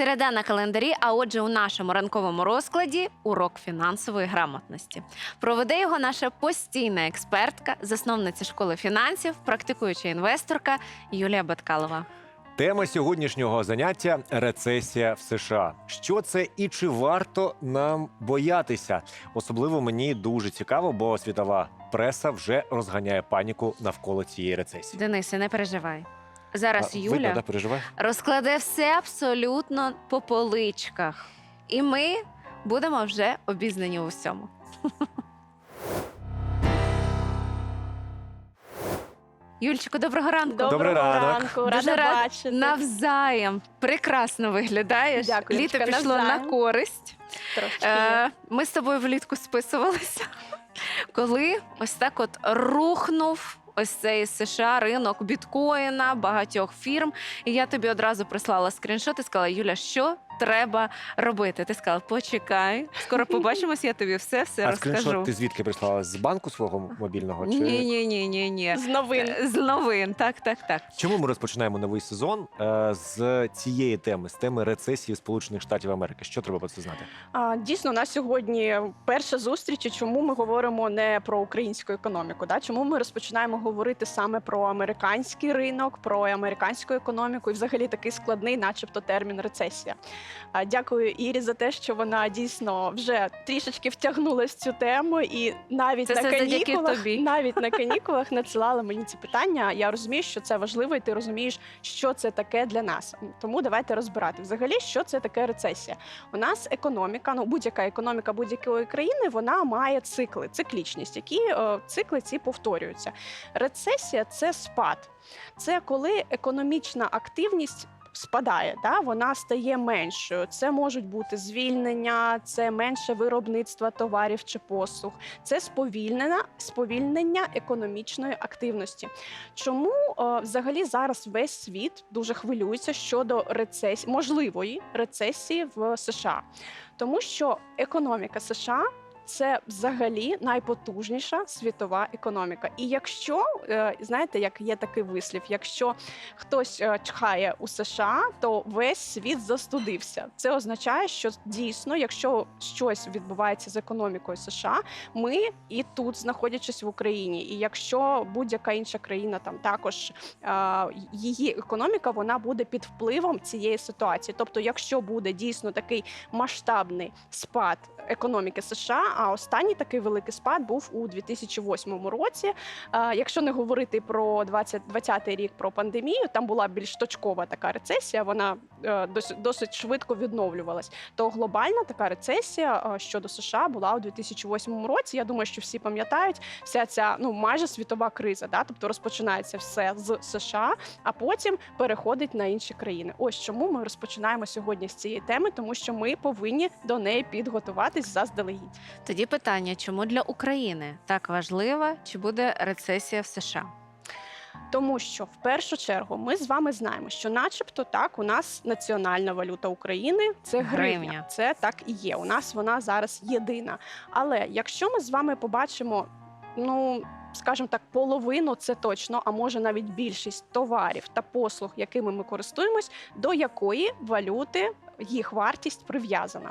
Середа на календарі. А отже, у нашому ранковому розкладі урок фінансової грамотності. Проведе його наша постійна експертка, засновниця школи фінансів, практикуюча інвесторка Юлія Баткалова. Тема сьогоднішнього заняття рецесія в США. Що це і чи варто нам боятися? Особливо мені дуже цікаво, бо світова преса вже розганяє паніку навколо цієї рецесії. Денисе, не переживай. Зараз А, Юля Видно, да, переживає? розкладе все абсолютно по поличках. І ми будемо вже обізнані у всьому. Юльчику, доброго ранку. Доброго ранку, Дуже рада рад- бачити. Навзаєм прекрасно виглядаєш. Дякую, Літо Юлечка, пішло на користь. Трошки є. Е, ми з тобою влітку списувалися, коли ось так от рухнув ось цей США ринок біткоїна, багатьох фірм. І я тобі одразу прислала скріншот і сказала: Юля, що треба робити? Ти сказала, почекай, скоро побачимось, я тобі все все А розкажу. скріншот ти звідки прислала? З банку свого мобільного? Чи... Ні, ні, ні, ні, ні. З новин. З новин, так, так, так. Чому ми розпочинаємо новий сезон е, з цієї теми, з теми рецесії Сполучених Штатів Америки? Що треба про це знати? А, дійсно, у нас сьогодні перша зустріч. і Чому ми говоримо не про українську економіку? Да? Чому ми розпочинаємо говорити саме про американський ринок, про американську економіку і взагалі такий складний, начебто, термін рецесія. Дякую Ірі за те, що вона дійсно вже трішечки втягнулася в цю тему, і навіть Це на канікулах, тобі. навіть на канікулах надсилала мені ці питання. Я розумію, що це важливо, і ти розумієш, що це таке для нас. Тому давайте розбирати. Взагалі, що це таке рецесія. У нас економіка, ну будь-яка економіка будь-якої країни, вона має цикли, циклічність, які е, цикли ці повторюються. Рецесія це спад, це коли економічна активність. Спадає, да? вона стає меншою. Це можуть бути звільнення, це менше виробництва товарів чи послуг, це сповільнення, сповільнення економічної активності. Чому е, взагалі зараз весь світ дуже хвилюється щодо рецесії, можливої рецесії в США? Тому що економіка США. Це взагалі найпотужніша світова економіка. І якщо е, знаєте, як є такий вислів, якщо хтось е, чхає у США, то весь світ застудився. Це означає, що дійсно, якщо щось відбувається з економікою США, ми і тут, знаходячись в Україні, і якщо будь-яка інша країна там також е, її економіка, вона буде під впливом цієї ситуації. Тобто, якщо буде дійсно такий масштабний спад економіки США, а останній такий великий спад був у 2008 році. Е, Якщо не говорити про 20, 20 рік про пандемію, там була більш точкова така рецесія. Вона е, досить, досить швидко відновлювалась. То глобальна така рецесія е, щодо США була у 2008 році. Я думаю, що всі пам'ятають вся ця ну майже світова криза. Да? Тобто розпочинається все з США, а потім переходить на інші країни. Ось чому ми розпочинаємо сьогодні з цієї теми, тому що ми повинні до неї підготуватись заздалегідь. Тоді питання: чому для України так важлива, чи буде рецесія в США? Тому що в першу чергу ми з вами знаємо, що, начебто, так, у нас національна валюта України це гривня. Гривня. Це так і є. У нас вона зараз єдина. Але якщо ми з вами побачимо, ну скажімо так, половину це точно, а може навіть більшість товарів та послуг, якими ми користуємось, до якої валюти. Їх вартість прив'язана.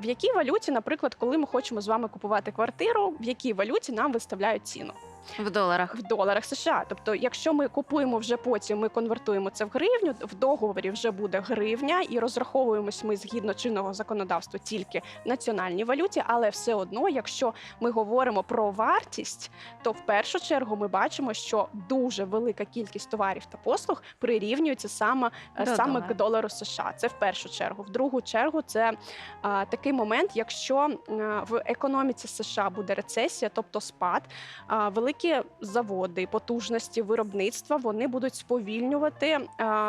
В якій валюті, наприклад, коли ми хочемо з вами купувати квартиру, в якій валюті нам виставляють ціну? В доларах. в доларах США. Тобто, якщо ми купуємо вже потім, ми конвертуємо це в гривню. В договорі вже буде гривня, і розраховуємось ми згідно чинного законодавства тільки в національній валюті. Але все одно, якщо ми говоримо про вартість, то в першу чергу ми бачимо, що дуже велика кількість товарів та послуг прирівнюється саме, е, До саме долара. к долару США. Це в першу чергу. В другу чергу це а, такий момент, якщо а, в економіці США буде рецесія, тобто спад, а, великі заводи, потужності виробництва вони будуть сповільнювати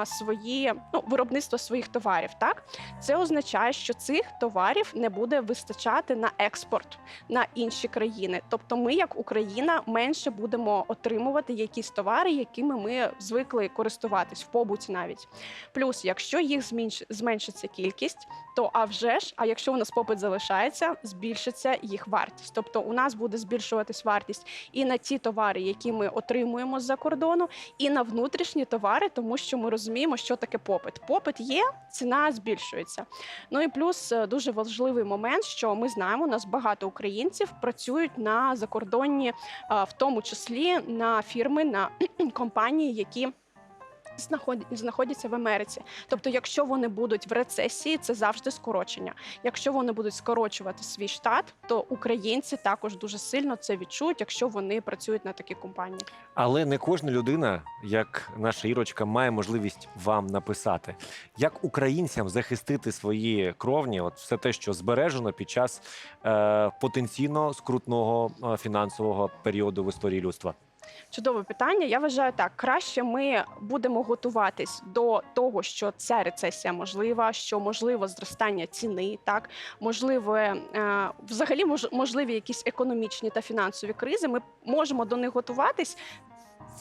свої ну, виробництво своїх товарів. Так це означає, що цих товарів не буде вистачати на експорт на інші країни. Тобто, ми, як Україна, менше будемо отримувати якісь товари, якими ми звикли користуватись в побуті навіть. Плюс, якщо їх зменш- зменшиться кількість, то а вже ж, а якщо у нас попит залишається, збільшиться їх вартість. Тобто у нас буде збільшуватись вартість і на ті ті товари, які ми отримуємо з-за кордону, і на внутрішні товари, тому що ми розуміємо, що таке попит. Попит є, ціна збільшується. Ну і плюс е, дуже важливий момент, що ми знаємо, у нас багато українців працюють на закордонні, в тому числі на фірми, на компанії, які. Знаход- Знаходяться в Америці, тобто, якщо вони будуть в рецесії, це завжди скорочення. Якщо вони будуть скорочувати свій штат, то українці також дуже сильно це відчують, якщо вони працюють на такі компанії. Але не кожна людина, як наша Ірочка, має можливість вам написати, як українцям захистити свої кровні, от все те, що збережено під час е, потенційно скрутного е, фінансового періоду в історії людства. Чудове питання. Я вважаю так: краще ми будемо готуватись до того, що ця рецесія можлива, що можливо зростання ціни, так можливо, е, взагалі мож, можливі якісь економічні та фінансові кризи. Ми можемо до них готуватись.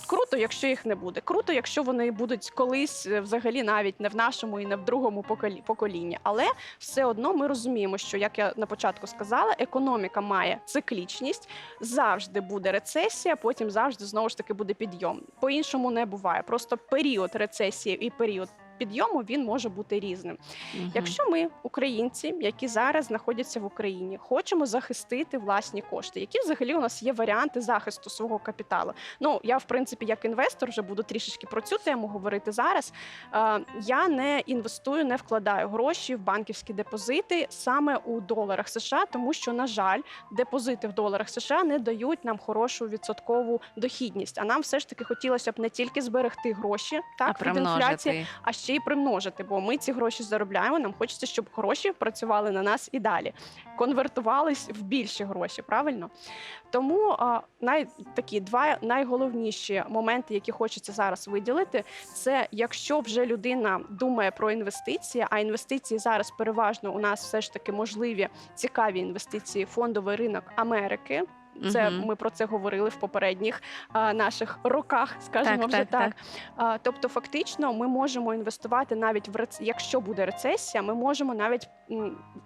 Круто, якщо їх не буде. Круто, якщо вони будуть колись е, взагалі навіть не в нашому і не в другому поколі- поколінні. Але все одно ми розуміємо, що як я на початку сказала, економіка має циклічність, завжди буде рецесія, потім завжди знову ж таки буде підйом. По-іншому не буває. Просто період рецесії і період. Підйому він може бути різним. Мгм. Якщо ми, українці, які зараз знаходяться в Україні, хочемо захистити власні кошти, які взагалі у нас є варіанти захисту свого капіталу. Ну я в принципі як інвестор вже буду трішечки про цю тему говорити зараз. Е, я не інвестую, не вкладаю гроші в банківські депозити саме у доларах США, тому що, на жаль, депозити в доларах США не дають нам хорошу відсоткову дохідність. А нам все ж таки хотілося б не тільки зберегти гроші, а так від інфляції, а ще й примножити, бо ми ці гроші заробляємо. Нам хочеться, щоб гроші працювали на нас і далі, конвертувались в більші гроші. Правильно? Тому а, най, такі два найголовніші моменти, які хочеться зараз виділити, це якщо вже людина думає про інвестиції, а інвестиції зараз переважно у нас все ж таки можливі цікаві інвестиції, фондовий ринок Америки. Це Мгм. ми про це говорили в попередніх а, наших роках, скажімо Так, вже так, так. А, тобто, фактично, ми можемо інвестувати навіть в рец... якщо буде рецесія, ми можемо навіть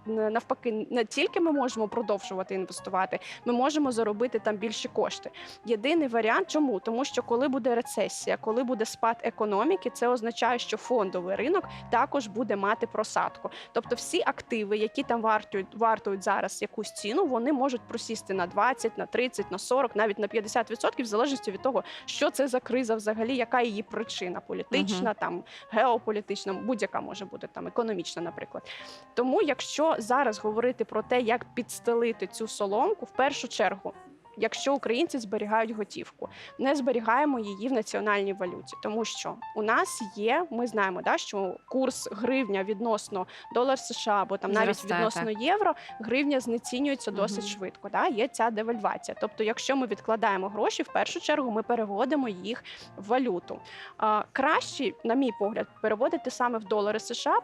навпаки, не тільки ми можемо продовжувати інвестувати, ми можемо заробити там більші кошти. Єдиний варіант, чому? Тому що коли буде рецесія, коли буде спад економіки, це означає, що фондовий ринок також буде мати просадку. Тобто, всі активи, які там вартують, вартують зараз якусь ціну, вони можуть просісти на 20, на 30, на 40, навіть на 50%, в залежності від того, що це за криза взагалі, яка її причина політична, там геополітична, будь-яка може бути там економічна, наприклад. Тому, якщо зараз говорити про те, як підстелити цю соломку, в першу чергу. Якщо українці зберігають готівку, не зберігаємо її в національній валюті, тому що у нас є, ми знаємо, да, що курс гривня відносно долар США або там навіть Зростає, відносно євро, гривня знецінюється досить швидко. Да? Є ця девальвація. Тобто, якщо ми відкладаємо гроші, в першу чергу ми переводимо їх в валюту. А, краще, на мій погляд, переводити саме в долари США,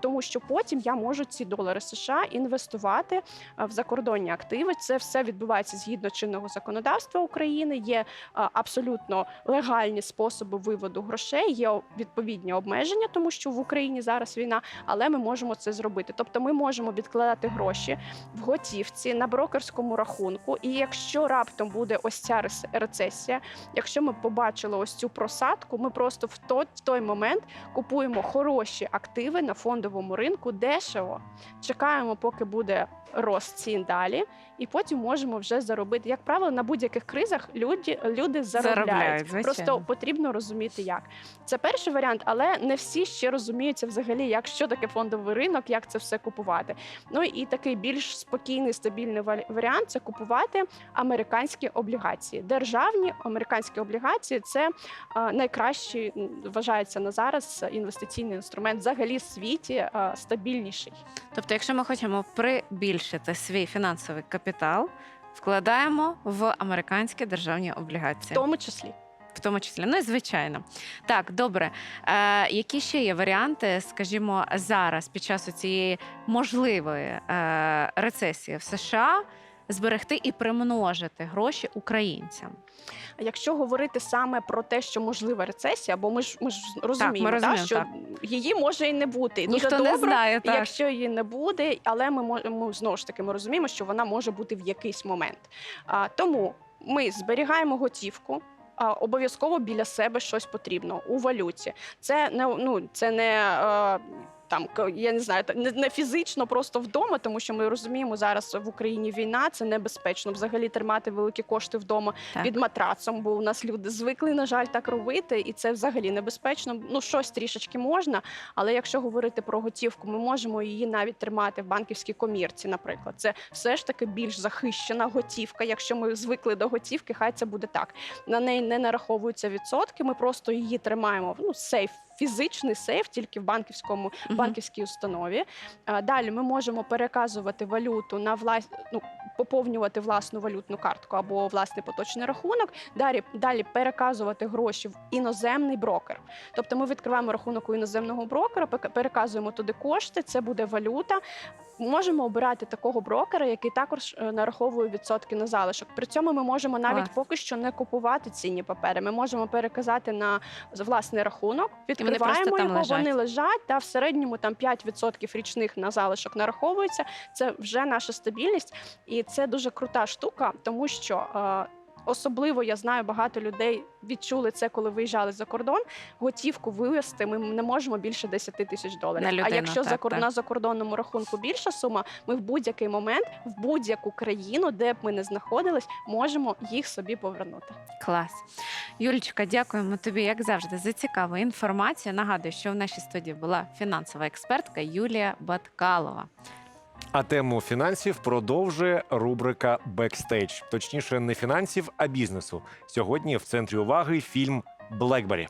тому що потім я можу ці долари США інвестувати в закордонні активи. Це все відбувається згідно чинного законодавства України. Є абсолютно легальні способи виводу грошей, є відповідні обмеження, тому що в Україні зараз війна, але ми можемо це зробити. Тобто, ми можемо відкладати гроші в готівці на брокерському рахунку. І якщо раптом буде ось ця рецесія, якщо ми побачили ось цю просадку, ми просто в той, в той момент купуємо хороші активи на фондовому ринку дешево, чекаємо, поки буде рост цін далі, і потім можемо вже заробити. Як правило, на будь-яких кризах люди, люди заробляють. Заробляють. Просто потрібно розуміти, як це перший варіант, але не всі ще розуміються взагалі, як що таке фондовий ринок, як це все купувати. Ну і такий більш спокійний, стабільний варіант це купувати американські облігації. Державні американські облігації це найкращий вважається на зараз інвестиційний інструмент взагалі в світі а, стабільніший. Тобто, якщо ми хочемо прибільшити свій фінансовий капітал, вкладаємо в американські державні облігації. В тому числі. В тому числі, ну і звичайно. Так, добре. Е, які ще є варіанти, скажімо, зараз під час цієї можливої е, рецесії в США зберегти і примножити гроші українцям? А Якщо говорити саме про те, що можлива рецесія, бо ми ж ми ж розуміємо, розуміємо, та, що так. її може і не бути. І Дуже Ніхто добре, знає, так. якщо її не буде, але ми можемо знову ж таки ми розуміємо, що вона може бути в якийсь момент. А, тому ми зберігаємо готівку. А обов'язково біля себе щось потрібно у валюті. Це не ну це не е, там я не знаю, не фізично просто вдома, тому що ми розуміємо зараз в Україні війна, це небезпечно. Взагалі тримати великі кошти вдома Так. під матрацом, бо у нас люди звикли, на жаль, так робити, і це взагалі небезпечно. Ну щось трішечки можна, але якщо говорити про готівку, ми можемо її навіть тримати в банківській комірці. Наприклад, це все ж таки більш захищена готівка. Якщо ми звикли до готівки, хай це буде так. На неї не нараховуються відсотки. Ми просто її тримаємо. Ну сейф. Фізичний сейф тільки в банківському Мгм. банківській установі. Далі ми можемо переказувати валюту на влас... ну, поповнювати власну валютну картку або власний поточний рахунок. Далі, далі переказувати гроші в іноземний брокер. Тобто ми відкриваємо рахунок у іноземного брокера, переказуємо туди кошти, це буде валюта. Можемо обирати такого брокера, який також е, нараховує відсотки на залишок. При цьому ми можемо навіть Клас. поки що не купувати цінні папери. Ми можемо переказати на власний рахунок, відкриваємо там його, лежать. вони лежать, та в середньому там 5% річних на залишок нараховується. Це вже наша стабільність, і це дуже крута штука, тому що. Особливо я знаю, багато людей відчули це, коли виїжджали за кордон. Готівку вивезти ми не можемо більше 10 тисяч доларів. На а якщо за так, кор... так. на закордонному рахунку більша сума, ми в будь-який момент, в будь-яку країну, де б ми не знаходились, можемо їх собі повернути. Клас. Юлічка, дякуємо тобі, як завжди, за цікаву інформацію. Нагадую, що в нашій студії була фінансова експертка Юлія Баткалова. А тему фінансів продовжує рубрика Бекстейдж, точніше, не фінансів, а бізнесу. Сьогодні в центрі уваги фільм Блекбері.